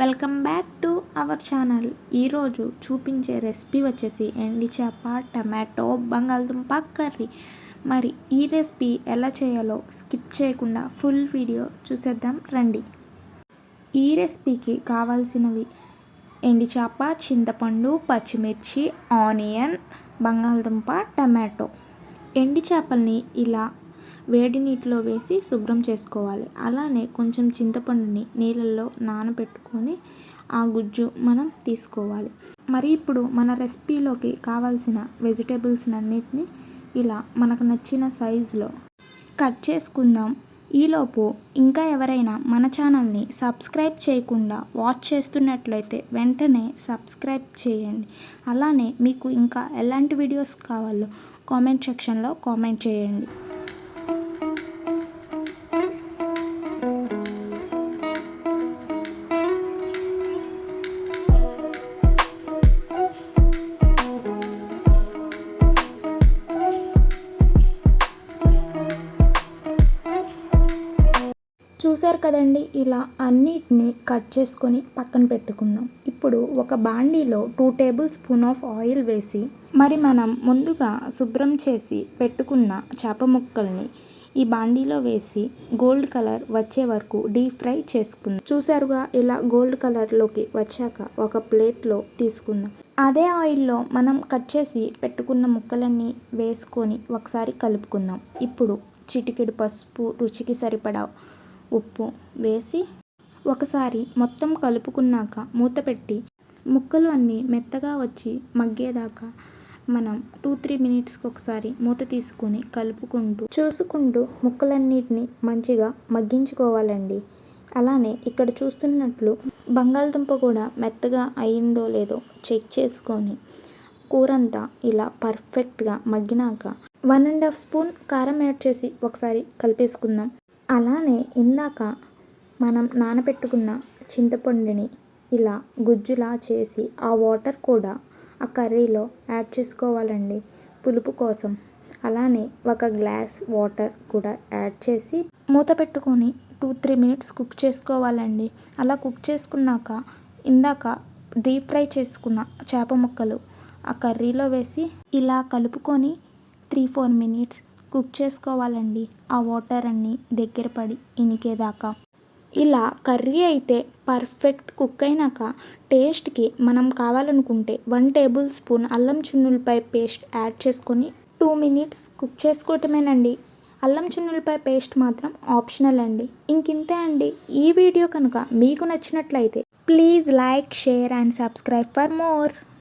Welcome back to our channel. ఈరోజు చూపించే recipe వచ్చేసి ఎండి చేప టమాటో బంగాళదుంప కర్రీ. మరి ఈ రెసిపీ ఎలా చేయాలో స్కిప్ చేయకుండా ఫుల్ వీడియో చూసేద్దాం రండి. ఈ రెసిపీకి కావాల్సినవి ఎండి చేప చింతపండు పచ్చిమిర్చి ఆనియన్ బంగాళదుంప టమాటో. ఎండి చేపల్ని ఇలా వేడి నీటిలో వేసి శుభ్రం చేసుకోవాలి. అలానే కొంచెం చింతపండుని నీళ్ళల్లో నానబెట్టుకొని ఆ గుజ్జు మనం తీసుకోవాలి. మరి ఇప్పుడు మన రెసిపీలోకి కావాల్సిన వెజిటేబుల్స్ అన్నిటిని ఇలా మనకు నచ్చిన సైజులో కట్ చేసుకుందాం. ఈలోపు ఇంకా ఎవరైనా మన ఛానల్ని సబ్స్క్రైబ్ చేయకుండా వాచ్ చేస్తున్నట్లయితే వెంటనే సబ్స్క్రైబ్ చేయండి. అలానే మీకు ఇంకా ఎలాంటి వీడియోస్ కావాలో కామెంట్ సెక్షన్లో కామెంట్ చేయండి. చూసారు కదండి ఇలా అన్నిటిని కట్ చేసుకొని పక్కన పెట్టుకుందాం. ఇప్పుడు ఒక బాండీలో two tablespoon of oil వేసి మరి మనం ముందుగా శుభ్రం చేసి పెట్టుకున్న చేప ముక్కల్ని ఈ బాండీలో వేసి గోల్డ్ కలర్ వచ్చే వరకు డీప్ ఫ్రై చేసుకుందాం. చూసారుగా ఇలా గోల్డ్ కలర్లోకి వచ్చాక ఒక ప్లేట్లో తీసుకుందాం. అదే ఆయిల్లో మనం కట్ చేసి పెట్టుకున్న ముక్కలన్నీ వేసుకొని ఒకసారి కలుపుకుందాం. ఇప్పుడు చిటికెడు పసుపు రుచికి సరిపడా ఉప్పు వేసి ఒకసారి మొత్తం కలుపుకున్నాక మూత పెట్టి ముక్కలు అన్నీ మెత్తగా వచ్చి మగ్గేదాకా మనం టూ త్రీ మినిట్స్కి ఒకసారి మూత తీసుకొని కలుపుకుంటూ చూసుకుంటూ ముక్కలన్నిటిని మంచిగా మగ్గించుకోవాలండి. అలానే ఇక్కడ చూస్తున్నట్లు బంగాళదుంప కూడా మెత్తగా అయిందో లేదో చెక్ చేసుకొని కూరంతా ఇలా పర్ఫెక్ట్గా మగ్గినాక వన్ అండ్ హాఫ్ స్పూన్ కారం యాడ్ చేసి ఒకసారి కలిపేసుకుందాం. అలానే ఇందాక మనం నానబెట్టుకున్న చింతపండుని ఇలా గుజ్జులా చేసి ఆ వాటర్ కూడా ఆ కర్రీలో యాడ్ చేసుకోవాలండి పులుపు కోసం. అలానే ఒక గ్లాస్ వాటర్ కూడా యాడ్ చేసి మూత పెట్టుకొని టూ త్రీ మినిట్స్ కుక్ చేసుకోవాలండి. అలా కుక్ చేసుకున్నాక ఇందాక డీప్ ఫ్రై చేసుకున్న చేప ముక్కలు ఆ కర్రీలో వేసి ఇలా కలుపుకొని త్రీ ఫోర్ మినిట్స్ కుక్ చేసుకోవాలండి. ఆ వాటర్ అన్నీ దగ్గర పడి ఇనికేదాకా. ఇలా కర్రీ అయితే పర్ఫెక్ట్ కుక్ అయినాక టేస్ట్కి మనం కావాలనుకుంటే వన్ టేబుల్ స్పూన్ అల్లం చున్నులపై పేస్ట్ యాడ్ చేసుకొని టూ మినిట్స్ కుక్ చేసుకోవటమేనండి. అల్లం చున్నులపై పేస్ట్ మాత్రం ఆప్షనల్ అండి. ఇంకింతే అండి. ఈ వీడియో కనుక మీకు నచ్చినట్లయితే please like share and subscribe for more.